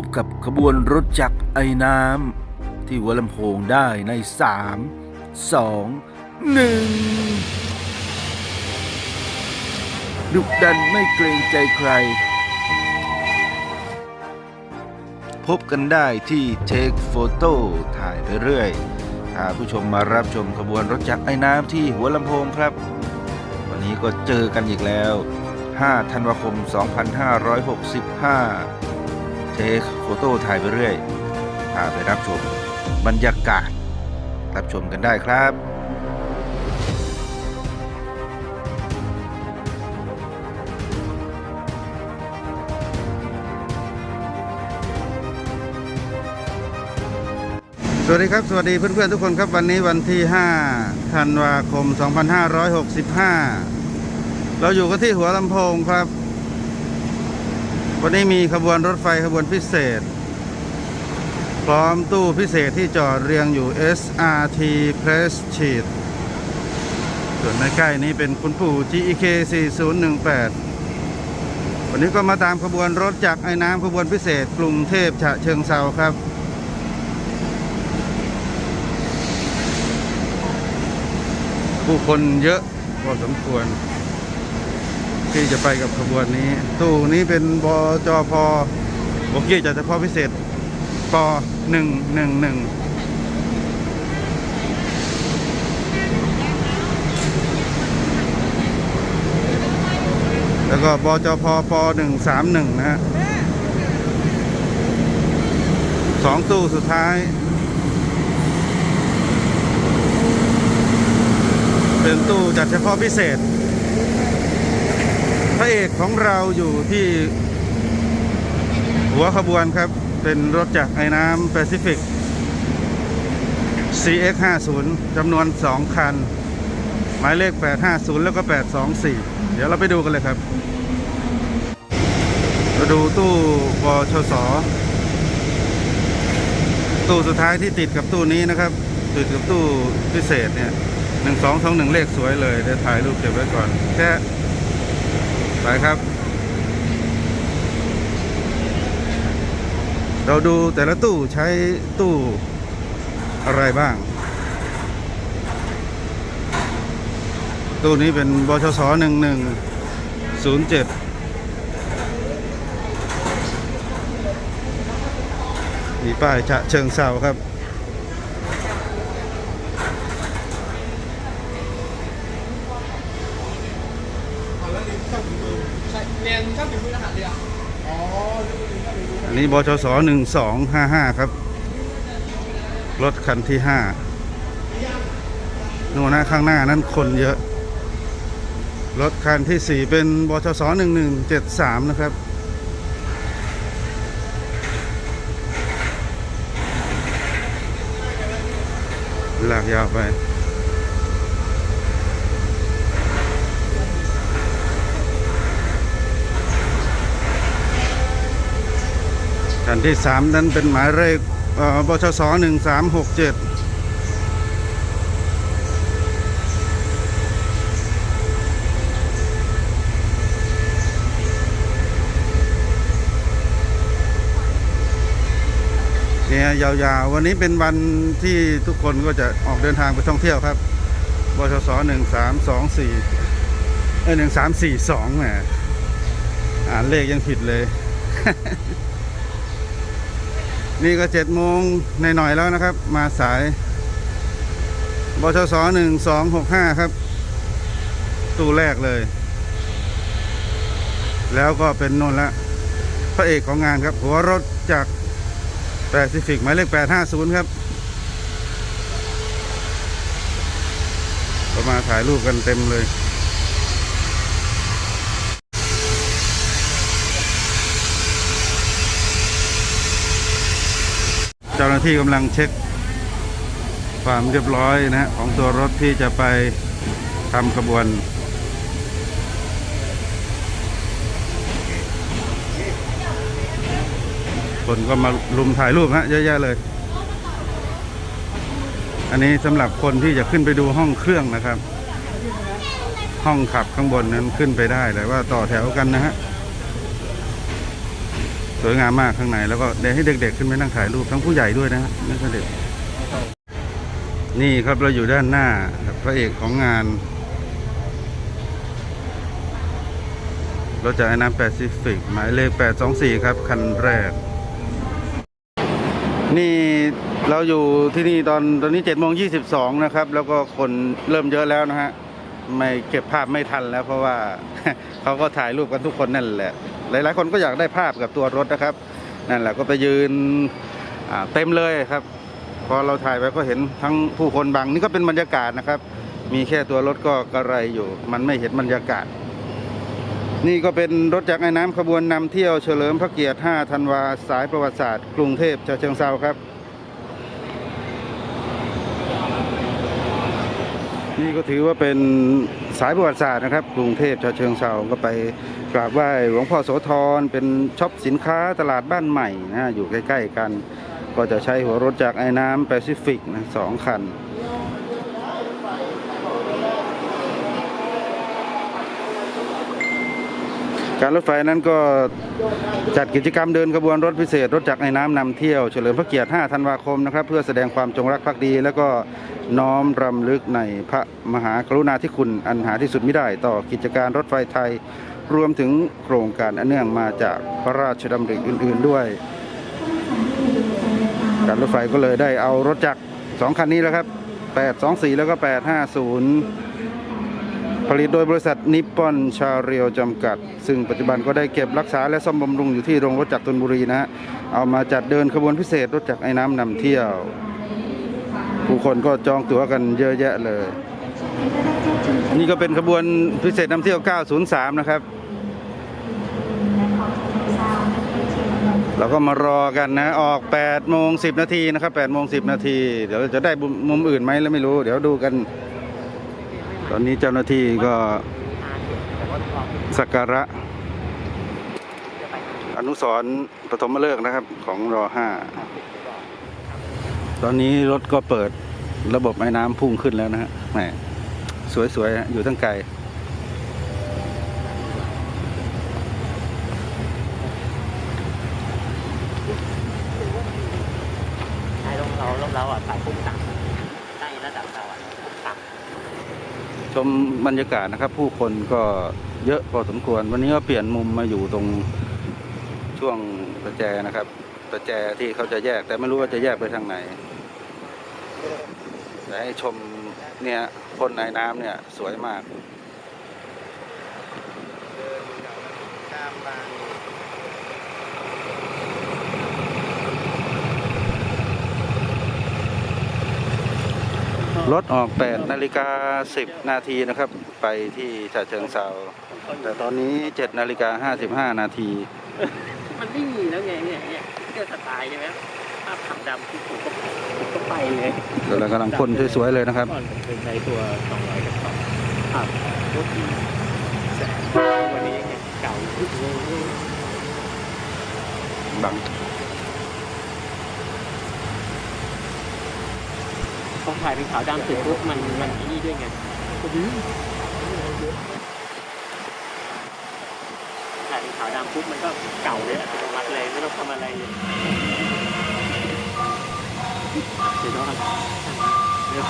พบกับขบวนรถจักรไอ้น้ำที่หัวลำโพงได้ใน 3 2 1 ดุดันไม่เกรงใจใคร พบกันได้ที่เทคโฟโต้ถ่ายไปเรื่อยพาผู้ชมมารับชมขบวนรถจักรไอ้น้ำที่หัวลำโพงครับ วันนี้ก็เจอกันอีกแล้ว 5 ธันวาคม 2565 เทคโฟโต้ถ่ายไปเรื่อยพาไปรับชมบรรยากาศ รับชมกันได้ครับสวัสดีครับ สวัสดีเพื่อนๆทุกคนครับวันนี้วันที่5ธันวาคม 2565 เราอยู่กันที่หัวลำโพงครับ วันนี้มีขบวนรถไฟขบวนพิเศษ พร้อมตู้พิเศษที่จอดเรียงอยู่ SRT Prestige ส่วนในใกล้นี้เป็นคุณปู่ GEK 4018 วันนี้ก็มาตามขบวนรถจากไอ้น้ำขบวนพิเศษกรุงเทพฉะเชิงเซาครับผู้คนเยอะพอสมควร ที่จะไปกับขบวนนี้ ตู้นี้เป็นบจพโอเคจะเฉพาะพิเศษปหนึ่งหนึ่งหนึ่งแล้วก็บจพปหนึ่งสามหนึ่งนะฮะสองตู้สุดท้าย เป็นตู้จัดเฉพาะพิเศษ พระเอกของเราอยู่ที่หัวขบวนครับ เป็นรถจากไอ้น้ำแปซิฟิก CX 50 จำนวน 2 คัน หมายเลข 850 แล้วก็ 824 เดี๋ยวเราไปดูกันเลยครับมาดูตู้บชสตู้สุดท้ายที่ติดกับตู้นี้นะครับ ติดกับตู้พิเศษเนี่ยหนึ่งสองสองหนึ่งเลขสวยเลยเดี๋ยวถ่ายรูปเก็บไว้ก่อน แค่ ไปครับ เราดูแต่ละตู้ใช้ตู้อะไรบ้าง ตู้นี้เป็นบชสหนึ่งหนึ่งศูนย์เจ็ดมีป้ายฉะเชิงเซาครับ เรียนช่างฝีมือทหารเรืออันนี้บชสหนึ่งสองห้าห้าครับ รถคันที่ห้านู่นนะข้างหน้านั้นคนเยอะ รถคันที่สี่เป็นบชสหนึ่งหนึ่งเจ็ดสามนะครับลากยาวไป คันที่สามนั้นเป็นหมายเลขบชสหนึ่งสามหกเจ็ดเนี่ยยาวๆ วันนี้เป็นวันที่ทุกคนก็จะออกเดินทางไปท่องเที่ยวครับ บชสหนึ่งสามสองสี่เอ้ยหนึ่งสามสี่สองแหมอ่านเลขยังผิดเลย นี่ก็เจ็ดโมงในหน่อยแล้วนะครับ มาสายบชสหนึ่งสองหกห้าครับ ตู้แรกเลย แล้วก็เป็นนน์ละ พระเอกของงานครับ หัวรถจากแปซิฟิกหมายเลขแปดห้าศูนย์ครับก็มาถ่ายรูปกันเต็มเลย จ้าหน้าที่กำลังเช็คความเรียบร้อยนะฮะของตัวรถที่จะไปทำขบวนคนก็มาลุมถ่ายรูปฮะเยอะแยะเลย อันนี้สำหรับคนที่จะขึ้นไปดูห้องเครื่องนะครับ ห้องขับข้างบนนั้นขึ้นไปได้แต่ว่าต่อแถวกันนะฮะ สวยงามมากข้างในแล้วก็เดี๋ยวให้เด็กๆขึ้นไปนั่งถ่ายรูปทั้งผู้ใหญ่ด้วยนะไม่ใช่เด็กนี่ครับเราอยู่ด้านหน้าพระเอกของงานรถจากไอ้น้ำแปซิฟิกหมายเลข 824 ครับ คันแรก นี่เราอยู่ที่นี่ตอนตอนนี้7โมง22 นะครับ แล้วก็คนเริ่มเยอะแล้วนะฮะ ไม่เก็บภาพไม่ทันแล้วเพราะว่าเขาก็ถ่ายรูปกันทุกคนนั่นแหละ หลาย ๆ คนก็อยากได้ภาพกับตัวรถนะครับ นั่นแหละก็ไปยืนเต็มเลยครับ พอเราถ่ายไปก็เห็นทั้งผู้คนบางนี่ก็เป็นบรรยากาศนะครับ มีแค่ตัวรถก็กระไรอยู่ มันไม่เห็นบรรยากาศ นี่ก็เป็นรถจากไอ้น้ำขบวนนำเที่ยวเฉลิมพระเกียรติ 5 ธันวาสายประวัติศาสตร์กรุงเทพฉะเชิงเซาครับนี่ก็ถือว่าเป็น สายประวัติศาสตร์นะครับกรุงเทพชาเชิงเซาก็ไปกราบไหว้หลวงพ่อโสธรเป็นช็อปสินค้าตลาดบ้านใหม่นะอยู่ใกล้ ๆ กัน ก็จะใช้หัวรถจากไอ้น้ำแปซิฟิกนะสองคัน การรถไฟนั้นก็จัดกิจกรรมเดินขบวนรถพิเศษ รถจักรในน้ำนำเที่ยวเฉลิมพระเกียรติ 5 ธันวาคมนะครับ เพื่อแสดงความจงรักภักดี แล้วก็น้อมรำลึกในพระมหากรุณาธิคุณอันหาที่สุดไม่ได้ต่อกิจการรถไฟไทย รวมถึงโครงการอันเนื่องมาจากพระราชดำริอื่น ๆด้วย การรถไฟก็เลยได้เอารถจักรสองคันนี้แล้วครับ 824 แล้วก็ 850 ผลิตโดยบริษัทนิปปอนชาเรียวจำกัด ซึ่งปัจจุบันก็ได้เก็บรักษาและซ่อมบำรุงอยู่ที่โรงรถจักรธนบุรีนะฮะเอามาจัดเดินขบวนพิเศษรถจักรไอ้น้ำนำเที่ยว ผู้คนก็จองตั๋วกันเยอะแยะเลย นี่ก็เป็นขบวนพิเศษนำเที่ยว 903 นะครับ เราก็มารอกันนะ ออก8โมง10 นาทีนะครับ8โมง10 นาที เดี๋ยวจะได้มุมอื่นไหมแล้วไม่รู้ เดี๋ยวดูกัน ตอนนี้เจ้าหน้าที่ก็สักการะ อนุสรณ์ปฐมฤกษ์นะครับของรอห้าตอนนี้รถก็เปิดระบบไอ้น้ำพุ่งขึ้นแล้วนะฮะแหมสวยๆ อยู่ทั้งไกล ใช่ลมเราลมเราอะสายพุ่งต่ำใต้ระดับเราอะต่ำ ชมบรรยากาศนะครับ ผู้คนก็เยอะพอสมควร วันนี้ก็เปลี่ยนมุมมาอยู่ตรงช่วงประแจนะครับประแจที่เขาจะแยก แต่ไม่รู้ว่าจะแยกไปทางไหนแต่ให้ชมเนี่ยพ่นในน้ำเนี่ยสวยมาก รถออก8นาฬิกา10 นาทีนะครับ ไปที่ฉะเชิงเซาแต่ตอนนี้7นาฬิกา55 นาที มันไม่มีแล้วไงเนี่ยเนี่ยเสื้อสไตล์ใช่ไหมภาพขาวดำที่ผมก็ผมก็ไปเลยเดี๋ยวเรากำลังพ่นสวยๆเลยนะครับก่อนผมเคยใช้ตัว200กับสองครับรถที่แสนวันนี้ยังเก่าทุกเลยบัง พอถ่ายเป็นขาวดำเสร็จปุ๊บมันมันไอ้นี่ด้วยไงถ่ายเป็นขาวดำปุ๊บมันก็เก่าเลยอัตโนมัติเลยไม่ต้องทำอะไรเลยเดี๋ยวก่อนเดี๋ยว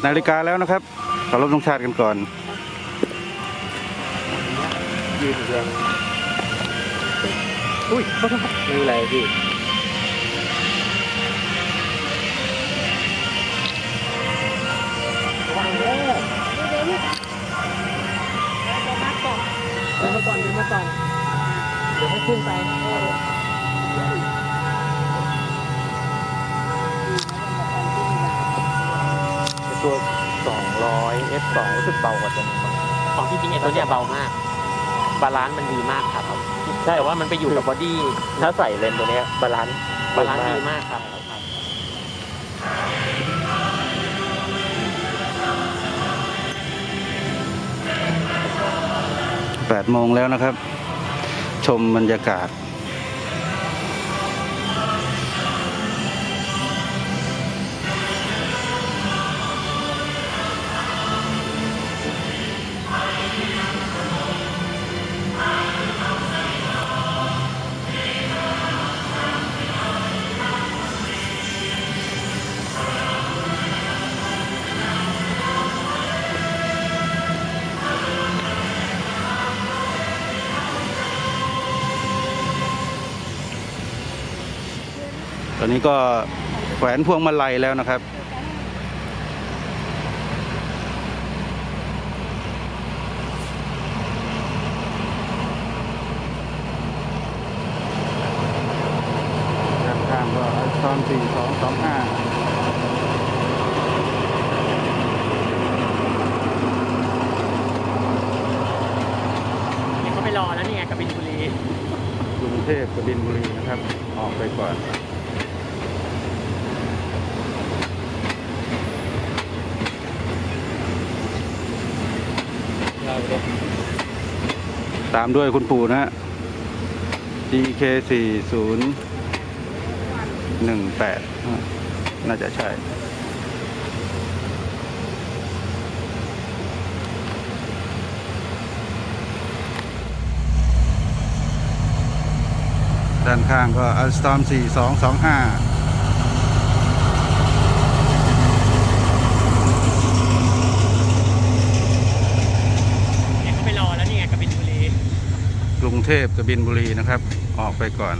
8นาฬิกาแล้วนะครับขอรบธงชาติกันก่อนยืนอยู่เลยอุ้ยไม่เป็นไรพี่ มาก่อนเดินมาก่อน เดี๋ยวให้ขึ้นไปตัว200 F2 รู้สึกเบากว่าตัวนี้มั้งของที่จริงไอ้ตัวเนี้ยเบามาก บาลานซ์มันดีมากครับ ใช่แต่ว่ามันไปอยู่กับบอดี้ถ้าใส่เลนส์ตัวเนี้ยบาลานซ์บาลานซ์ดีมากครับ 8โมงแล้วนะครับ ชมบรรยากาศ นนี้ก็แขวนพวงมาลัยแล้วนะครับด้านข้างก็ซ้อมสี่สองสองห้านี่เขาไปรอแล้วนี่ไงกบินบุรี กรุงเทพกบินบุรีนะครับ ออกไปก่อน ตามด้วยคุณปู่นะฮะ GK สี่ศูนย์หนึ่งแปดน่าจะใช่ ด้านข้างก็อัลสตอมงห้า พกบินบุรีนะครับ ออกไปก่อน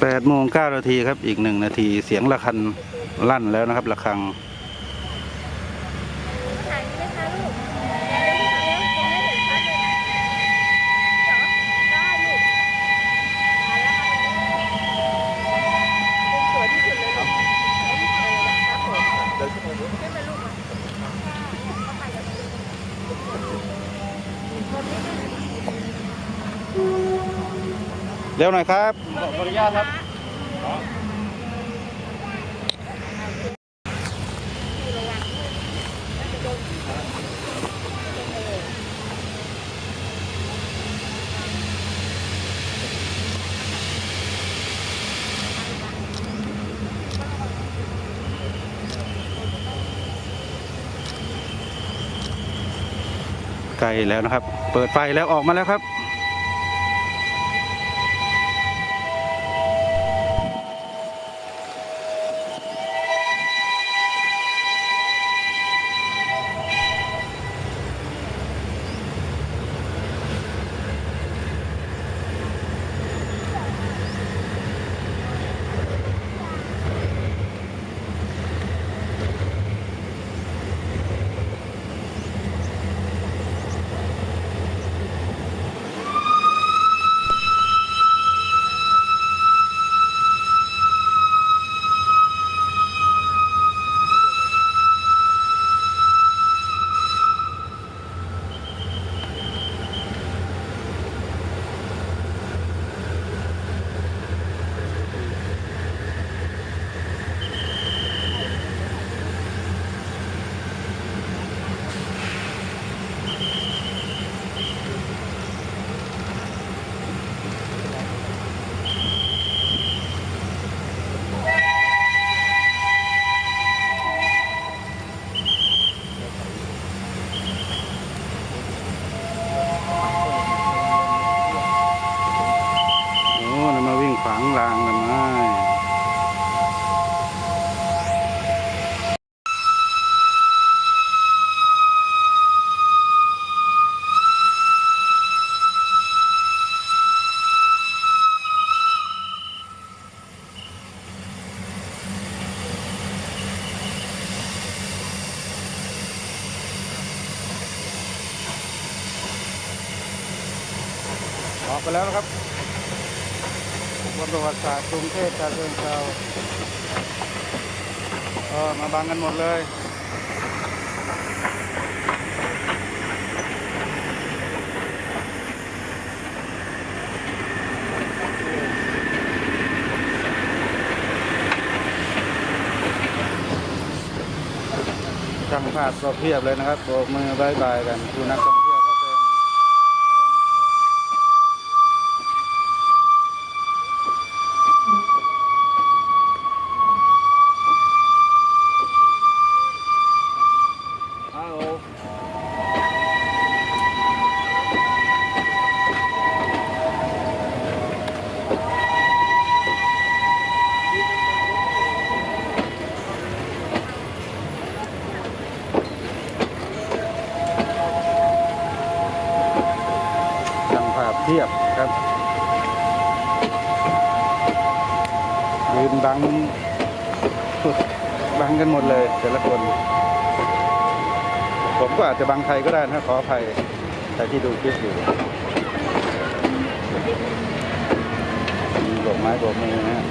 แปดโมงเก้านาทีครับ อีกหนึ่งนาทีเสียงระฆัง ลั่นแล้วนะครับระฆังถ่ายไหมคะลูกเร็วๆเร็วๆตรงนี้เห็นชัดเลยนะเหรอได้ลูกมาแล้วค่ะเป็นสวยที่สุดเลยลูกเอาที่สุดเลยนะครับผมขึ้นมาลูกมาเข้าไปกับคนนี้ด้วยนะเร็วหน่อยครับขออนุญาตครับ แล้วนะครับ เปิดไฟแล้วออกมาแล้วครับ แล้วนะครับบนประวัติศาสตร์กรุงเทพชาเชิงเทราเออมาบังกันหมดเลยช่างภาพก็เพียบเลยนะครับโบกมือบายบายกันดูนักท่องเที่ยวก็เต็ม ฮัลโหล พียบครับยืนบัง บังกันหมดเลย แต่ละคน ผมก็อา จะบังใครก็ได้นะขออภัยใครที่ดูคลิปอยู่มีโบกไม้โบกมือนะฮะ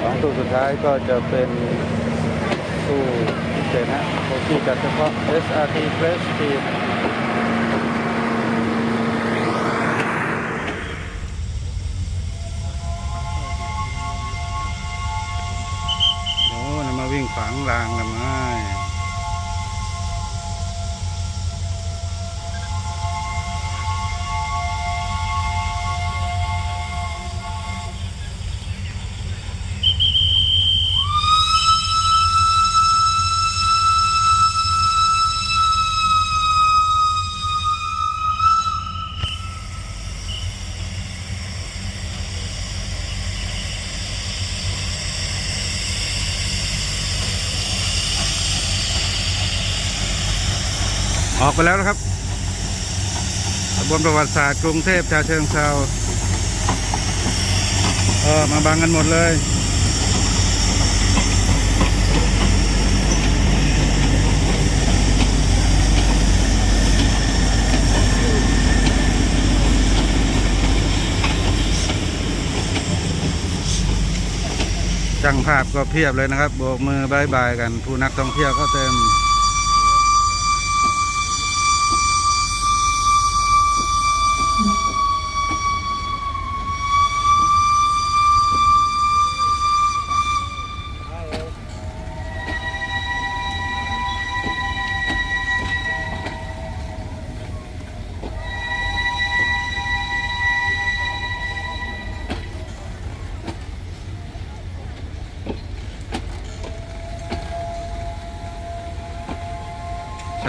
สองตู้สุดท้ายก็จะเป็นตู้เศษนะโคกี้จัดเฉพาะ SRT Prestige ไปแล้วนะครับขบวนประวัติศาสตร์กรุงเทพชาเชิงเซาเออมาบังกันหมดเลยช่างภาพก็เพียบเลยนะครับ โบกมือบายบายกัน ผู้นักท่องเที่ยวก็เต็ม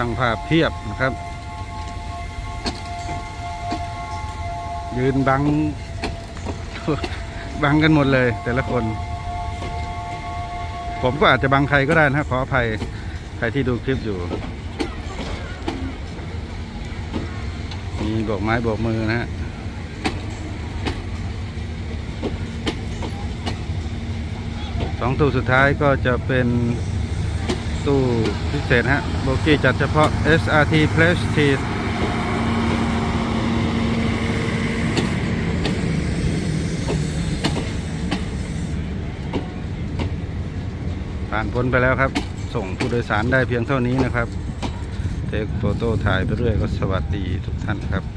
างภาพเพียบนะครับ ยืนบัง บังกันหมดเลย แต่ละคน ผมก็อาจจะบังใครก็ได้นะขออภัยใครที่ดูคลิปอยู่ มีโบกไม้โบกมือนะฮะสองตู้สุดท้ายก็จะเป็น ตู้พิเศษฮะโบกี้จัดเฉพาะ SRT Prestige ผ่านพ้นไปแล้วครับ ส่งผู้โดยสารได้เพียงเท่านี้นะครับ เทคโฟโต้ถ่ายไปเรื่อยก็สวัสดีทุกท่านครับ